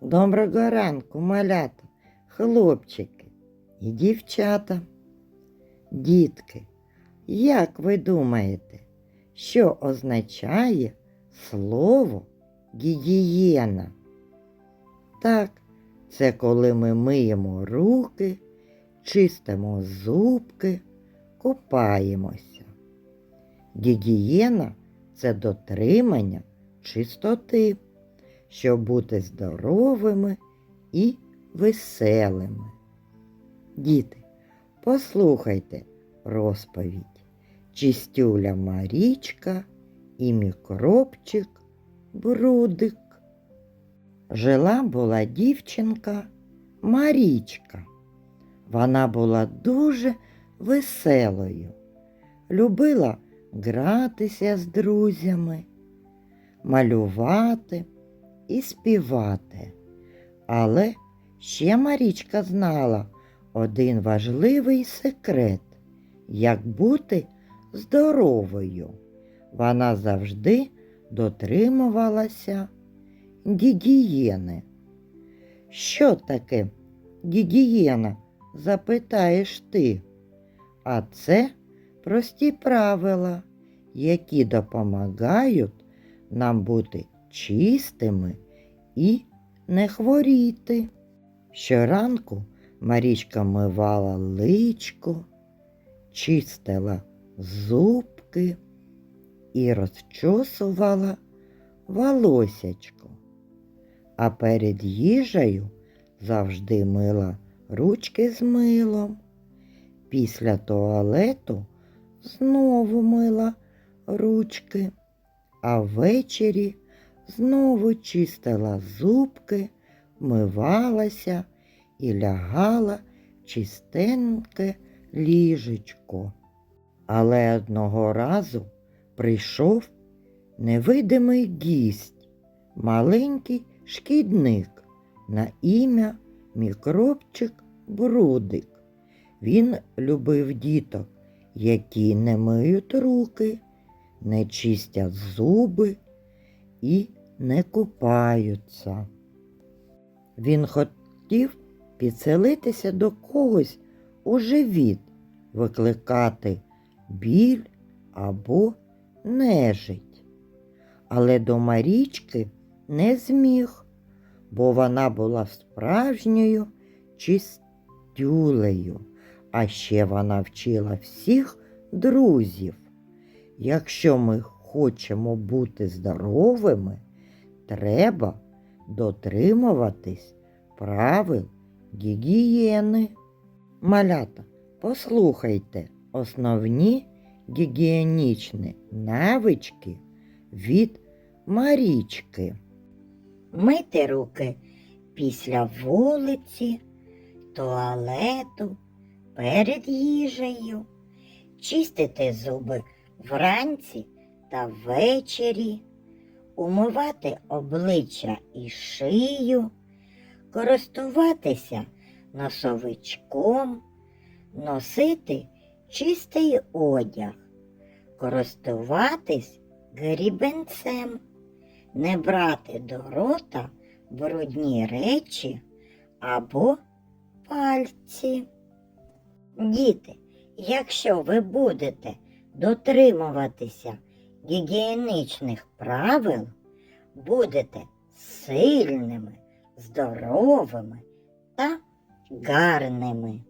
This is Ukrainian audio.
Доброго ранку, малята, хлопчики і дівчата. Дітки, як ви думаєте, що означає слово гігієна? Так, це коли ми миємо руки, чистимо зубки, купаємося. Гігієна це дотримання чистоти, щоб бути здоровими і веселими. Діти, послухайте розповідь. Чистюля Марічка і мікробчик Брудик. Жила була дівчинка Марічка. Вона була дуже веселою, любила гратися з друзями, малювати і співати. Але ще Марічка знала один важливий секрет, як бути здоровою. Вона завжди дотримувалася гігієни. Що таке гігієна? запитаєш ти. А це прості правила, які допомагають нам бути чистими і не хворіти. Щоранку Марічка мивала личко, чистила зубки і розчосувала волосячко. А перед їжею завжди мила ручки з милом. Після туалету знову мила ручки, а ввечері знову чистила зубки, мивалася і лягала в чистеньке ліжечко. Але одного разу прийшов невидимий гість, маленький шкідник на ім'я мікробчик Брудик. Він любив діток, які не миють руки, не чистять зуби і не купаються. Він хотів підселитися до когось у живіт, викликати біль або нежить. Але до Марічки не зміг, бо вона була справжньою чистюлею, а ще вона вчила всіх друзів. Якщо ми хочемо бути здоровими, треба дотримуватись правил гігієни. Малята, послухайте основні гігієнічні навички від Марічки. Мити руки після вулиці, туалету, перед їжею, чистити зуби вранці та ввечері, умивати обличчя і шию, користуватися носовичком, носити чистий одяг, користуватись грібенцем, не брати до рота брудні речі або пальці. Діти, якщо ви будете дотримуватися гігієнічних правил, будете сильними, здоровими та гарними.